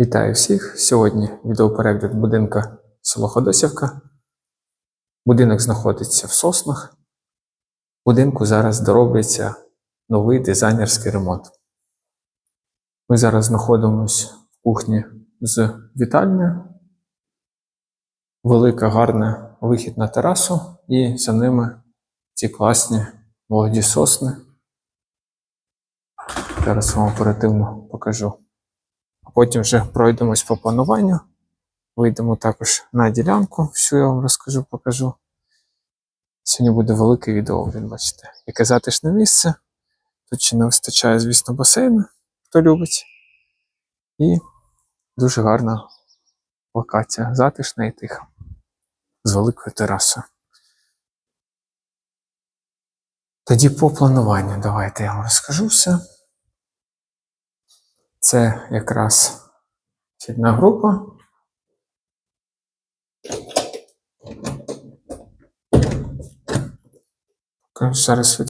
Вітаю всіх! Сьогодні відеоперегляд будинка село Ходосівка. Будинок знаходиться в соснах. Будинку зараз доробиться новий дизайнерський ремонт. Ми зараз знаходимося в кухні з вітальнею. Велика, гарна вихід на терасу, і за ними ці класні молоді сосни. Зараз вам оперативно покажу. А потім вже пройдемось по плануванню. Вийдемо також на ділянку, всю я вам розкажу, покажу. Сьогодні буде велике відео, ви бачите, яке затишне місце. Тут ще не вистачає, звісно, басейну, хто любить. І дуже гарна локація, затишна і тиха. З великою терасою. Тоді по плануванню давайте я вам розкажу все. Це якраз вхідна група. Зараз.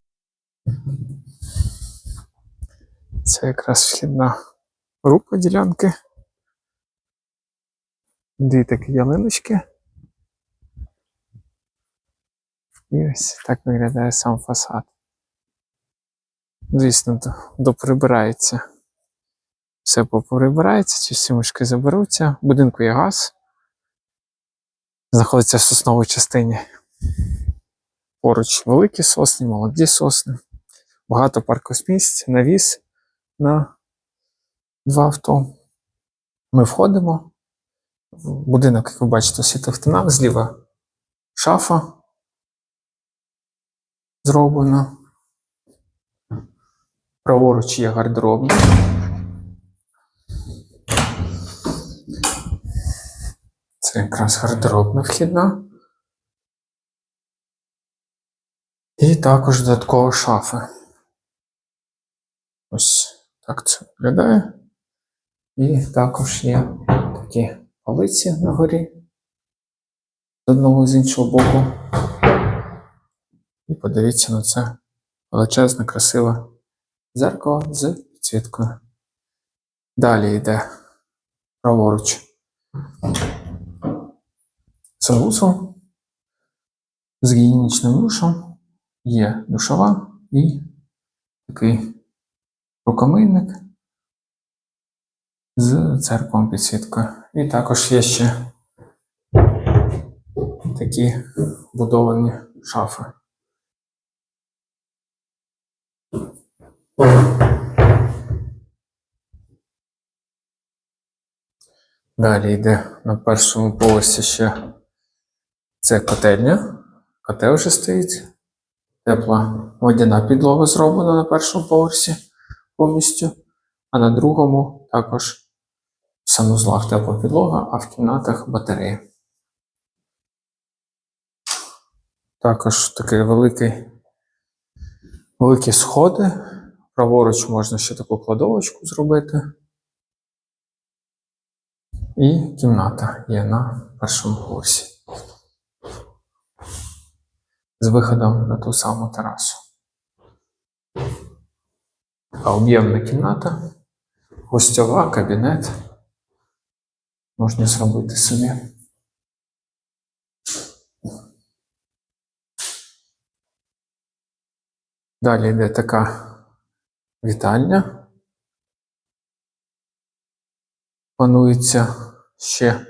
Це якраз вхідна група ділянки. Дві такі ялиночки. І ось так виглядає сам фасад. Звісно, до- доприбирається все поприбирається, ці всі мишки заберуться. В будинку є газ. Знаходиться в сосновій частині. Поруч великі сосни, молоді сосни. Багато паркосмісць, навіс на два авто. Ми входимо. В будинок, як ви бачите, у світлих тонах, зліва шафа зроблена. Праворуч є гардеробна. Це якраз гардеробна вхідна. І також додаткова шафа. Ось так це виглядає. І також є такі полиці на горі з одного і з іншого боку. І подивіться на це величезне, красиве зеркало з підсвіткою. Далі йде праворуч санвузол з гігієнічним душем, є душова і такий рукомийник з церквом підсвіткою. І також є ще такі будовані шафи. Далі йде на першому поверсі ще це котельня. Котел вже стоїть. Тепла водяна підлога зроблена на першому поверсі повністю. А на другому також в санузлах тепла підлога, а в кімнатах батареї. Також такий великий, великі сходи. Праворуч можна ще таку кладовочку зробити. І кімната є на першому поверсі. З виходом на ту саму терасу. Така об'ємна кімната, гостьова, кабінет. Можна зробити собі. Далі йде така вітальня. Планується ще,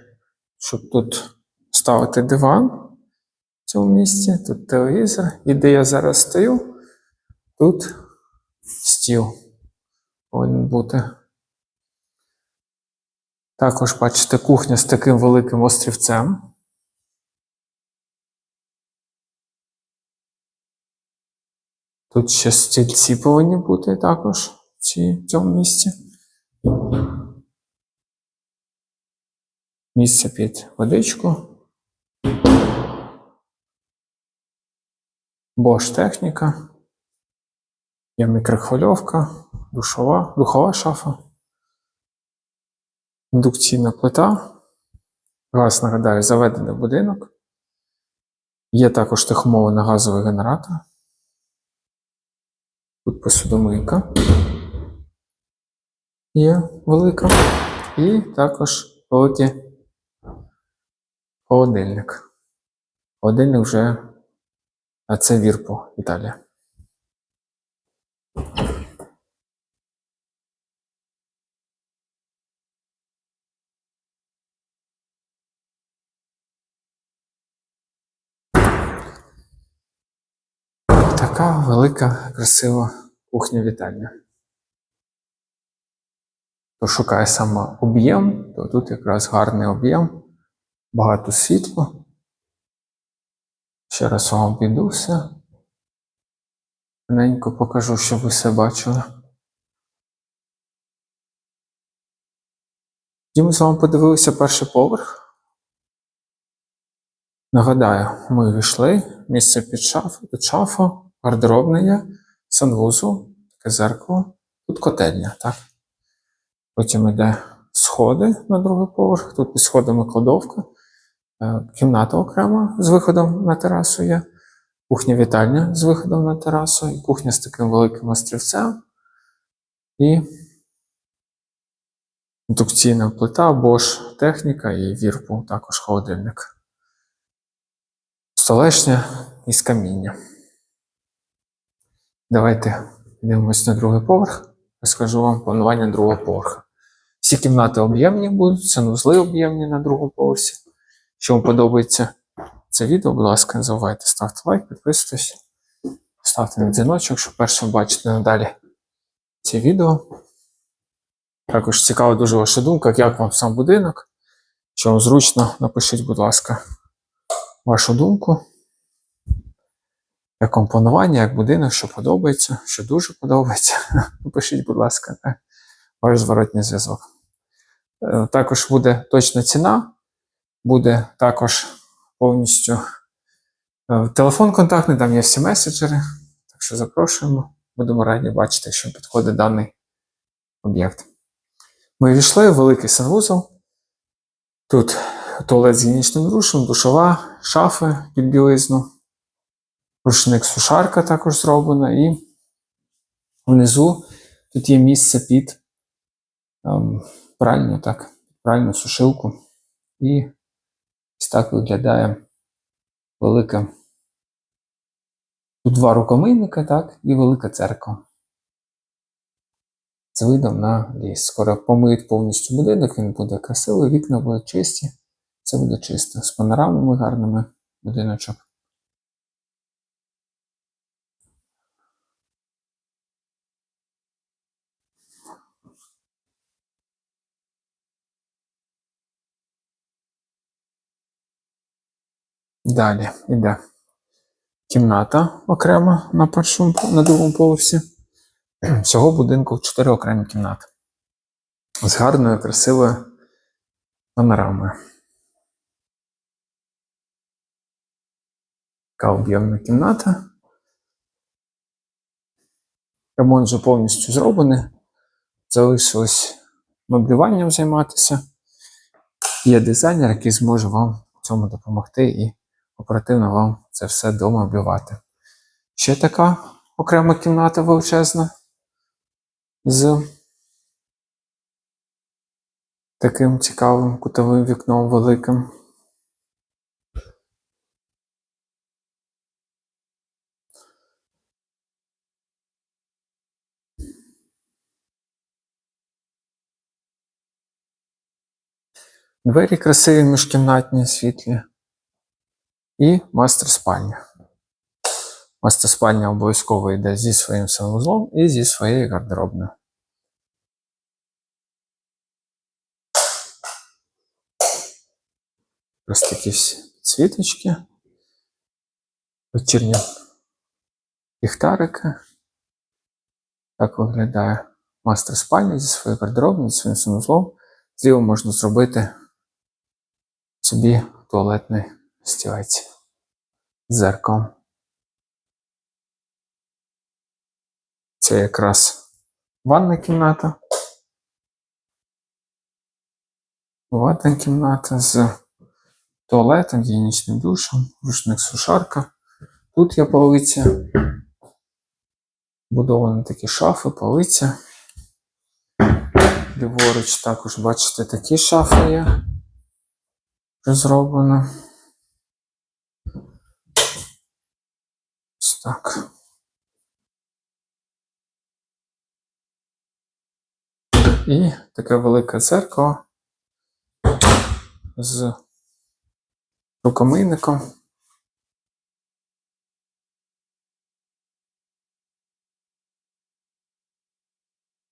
щоб тут ставити диван в цьому місці, тут телевізор. І де я зараз стою, тут стіл повинен бути. Також бачите кухня з таким великим острівцем. Тут ще стільці повинні бути також в в цьому місці. Місце під водичку. Bosch техніка. Є мікрохвильовка, душова, духова шафа, індукційна плита. Газ, нагадаю, заведений в будинок. Є також техомовлений газовий генератор. Тут посудомийка. Є велика. І також великий холодильник. Холодильник вже, а це Вірпо, Італія. Така велика, красива кухня вітальня. Хто шукає саме об'єм, то тут якраз гарний об'єм, багато світла. Ще раз вам обійду все. Раненько покажу, щоб ви все бачили. І ми з вами подивилися перший поверх. Нагадаю, ми війшли, місце під шафу, під шафу, гардеробне є, санвузол, таке зеркало, тут котельня, так? Потім йде сходи на другий поверх, тут під сходами кладовка, кімната окрема з виходом на терасу є, кухня-вітальня з виходом на терасу, і кухня з таким великим острівцем. І індукційна плита, Bosch техніка і Whirlpool також холодильник. Столешня із каміння. Давайте дивимось на другий поверх. Розкажу вам планування другого поверху. Всі кімнати об'ємні будуть, санузли об'ємні на другому поверсі. Якщо вам подобається це відео, будь ласка, не забувайте ставте лайк, підписуйтесь, ставте на дзвіночок, щоб першим бачити надалі ці відео. Також цікава дуже ваша думка, як вам сам будинок. Що вам зручно, напишіть, будь ласка, вашу думку. Як вам планування, як будинок, що подобається, що дуже подобається. Напишіть, будь ласка, ваш зворотній зв'язок. Е, Також буде точна ціна, буде також повністю е, телефон контактний, там є всі меседжери. Так що запрошуємо. Будемо раді бачити, що підходить даний об'єкт. Ми війшли в великий санвузол. Тут туалет з гігієнічним душем, душова, шафи під білизну, рушник сушарка також зроблена, і внизу тут є місце під ем, пральню, так, пральну сушилку. І ось так виглядає велика. Тут два рукомийника, так, і велика церква. З видом на ліс. Скоро помиють повністю будинок, він буде красивий, вікна будуть чисті. Це буде чисто. З панорамами гарними будиночок. Далі йде кімната окрема на першому на другому поверсі. Всього будинку 4 окремі кімнати. З гарною, красивою панорамою. Така об'ємна кімната. Ремонт вже повністю зроблений. Залишилось меблюванням займатися. Є дизайнер, який зможе вам в цьому допомогти і оперативно вам це все домеблювати. Ще така окрема кімната величезна з таким цікавим кутовим вікном великим. Двері красиві міжкімнатні, світлі. І мастер спальня. Мастер спальня обов'язково йде зі своїм санвузлом і зі своєю гардеробною. Ось такі всі цвіточки. Вечірні ліхтарики. Так виглядає мастер спальня зі своєю гардеробною, зі своїм санвузлом. Зліва можна зробити собі туалетний стілець з зеркалом. Це якраз ванна кімната. Ванна кімната з туалетом, гігієнічним душем, рушник сушарка. Тут є полиця. Будовані такі шафи, полиця. ліворуч також, бачите, такі шафи є. Вже зроблено. Ось так. І таке велике дзеркало з рукомийником.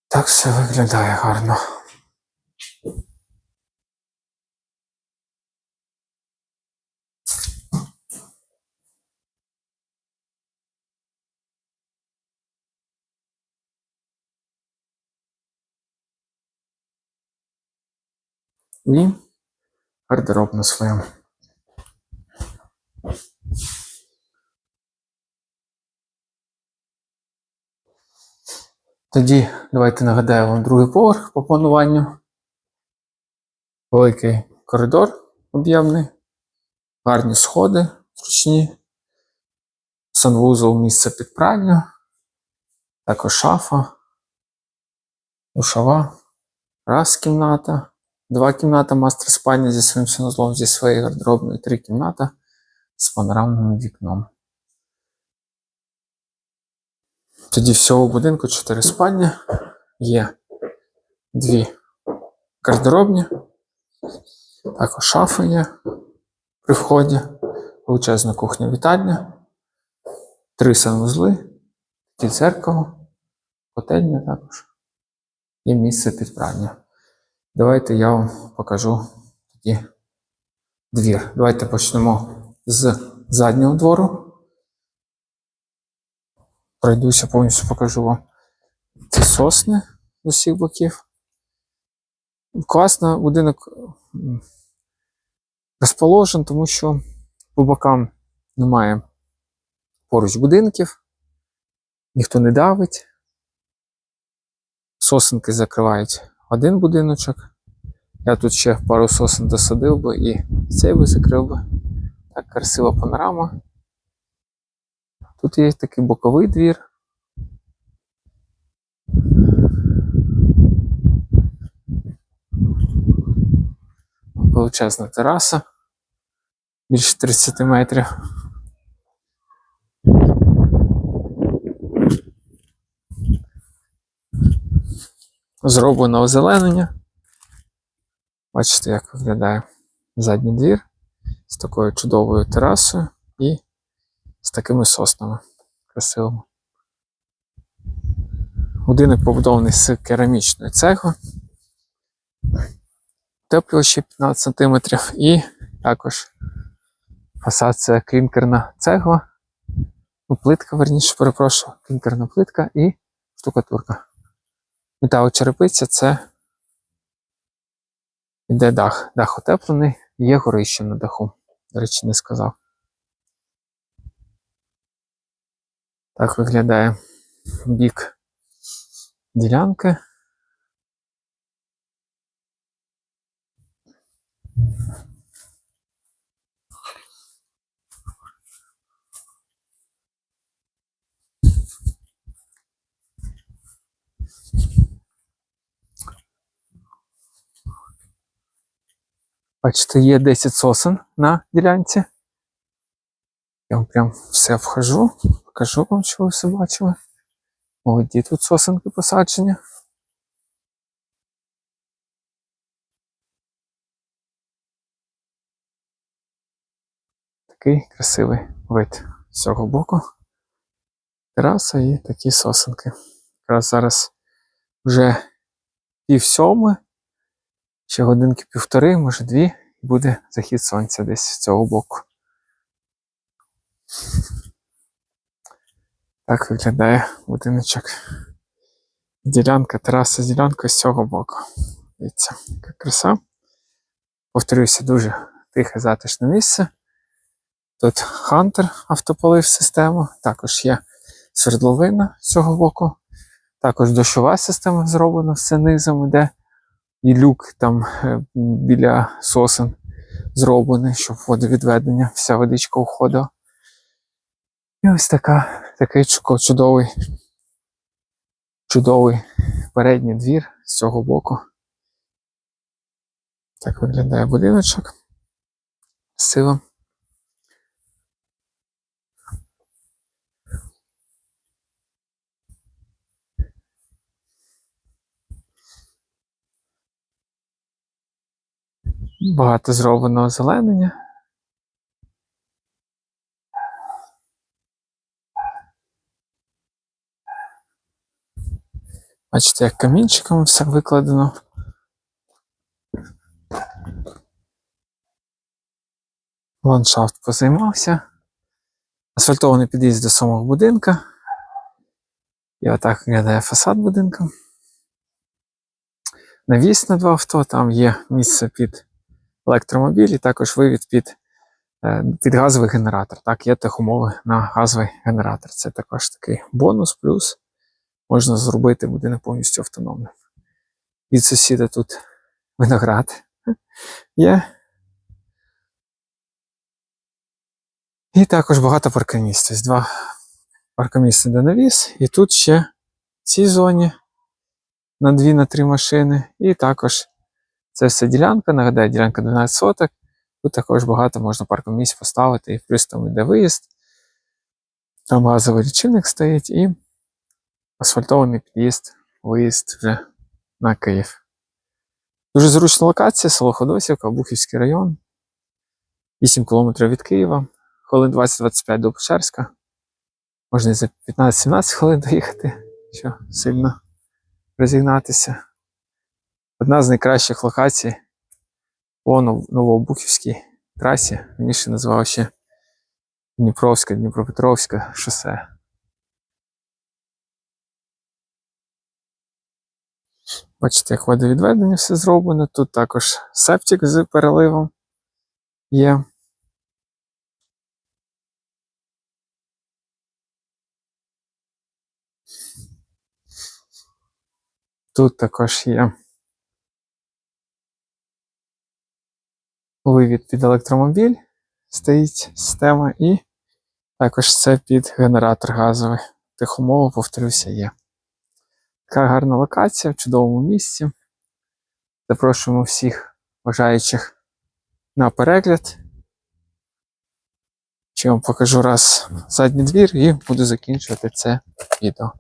Так все виглядає гарно. І гардероб на своєму. Тоді давайте нагадаю вам другий поверх по плануванню. Великий коридор об'ємний, гарні сходи зручні, санвузол місце під пральню, також шафа, душова, раз кімната, два кімната, мастер спальня зі своїм санузлом, зі своєю гардеробною, три кімната з панорамним вікном. Тоді всього будинку 4 спальні. Є дві гардеробні, також шафи є при вході, величезна кухня вітальня, три санвузли, таке дзеркало, котельня також. І місце під прання. Давайте я вам покажу тоді двір. Давайте почнемо з заднього двору. Пройдуся повністю покажу вам ці сосни з усіх боків. Класно будинок розположен, тому що по бокам немає поруч будинків, ніхто не давить. Сосенки закривають один будиночок. Я тут ще пару сосен досадив би і цей би закрив би. Так, красива панорама. Тут є такий боковий двір. Величезна тераса. Більше 30 метрів. Зроблено озеленення. Бачите, як виглядає задній двір з такою чудовою терасою і з такими соснами красивими. Будинок побудований з керамічної цегли, утеплювачі 15 см і також фасад це клінкерна цегла, ну, плитка, верніше, перепрошую, клінкерна плитка і штукатурка. Металочерепиця це йде дах. Дах утеплений, є горище на даху. До речі, не сказав. Так виглядає бік ділянки. Бачите, є 10 сосен на ділянці. Я вам прям все вхожу, покажу вам, що ви все бачили. Молоді тут сосенки посаджені. Такий красивий вид з цього боку. Тераса і такі сосенки. Якраз зараз вже пів сьоми, ще годинки півтори, може дві, і буде захід сонця десь з цього боку. Так виглядає будиночок. Ділянка, тераса з ділянкою з цього боку. Дивіться, яка краса. Повторюся, дуже тихе затишне місце. Тут Хантер автополив систему, також є свердловина з цього боку. Також дощова система зроблена все низом, іде і люк там е, біля сосен зроблений, щоб водовідведення, вся водичка уходила. І ось така, такий чудовий, чудовий передній двір з цього боку. Так виглядає будиночок з силом. Багато зроблено озеленення. Бачите, як камінчиком все викладено. Ландшафт позаймався. Асфальтований під'їзд до самого будинка. І отак виглядає фасад будинку. Навіс на два авто, там є місце під електромобіль і також вивід під, е, під газовий генератор. Так, є техумови на газовий генератор. Це також такий бонус, плюс можна зробити будинок повністю автономним. Від сусіда тут виноград є. І також багато паркомісць. Тобто два паркомісця де навіс. І тут ще в цій зоні на дві на три машини. І також це все ділянка. Нагадаю, ділянка 12 соток. Тут також багато можна паркомісць поставити, і плюс там йде виїзд. Там газовий лічильник стоїть і асфальтований під'їзд, виїзд вже на Київ. Дуже зручна локація, село Ходосівка, Бухівський район. 8 кілометрів від Києва, хвилин 20-25 до Печерська. Можна і за 15-17 хвилин доїхати, що сильно розігнатися. Одна з найкращих локацій по Нов- Новобухівській трасі. Раніше називав ще Дніпровське, Дніпропетровське шосе. Бачите, як водовідведення все зроблено. Тут також септик з переливом є. Тут також є вивід під електромобіль, стоїть система, і також це під генератор газовий. Тихомово, повторюся, є. Така гарна локація в чудовому місці. Запрошуємо всіх бажаючих на перегляд. Ще вам покажу раз задній двір і буду закінчувати це відео.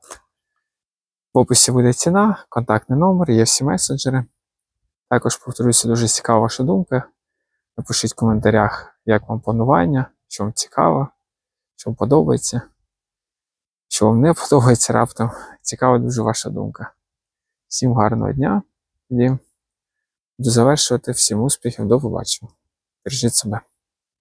В описі буде ціна, контактний номер, є всі месенджери. Також повторюся, дуже цікава ваша думка. Напишіть в коментарях, як вам планування, що вам цікаво, що вам подобається, що вам не подобається раптом. Цікава дуже ваша думка. Всім гарного дня і буду завершувати. Всім успіхів, до побачення. Бережіть себе.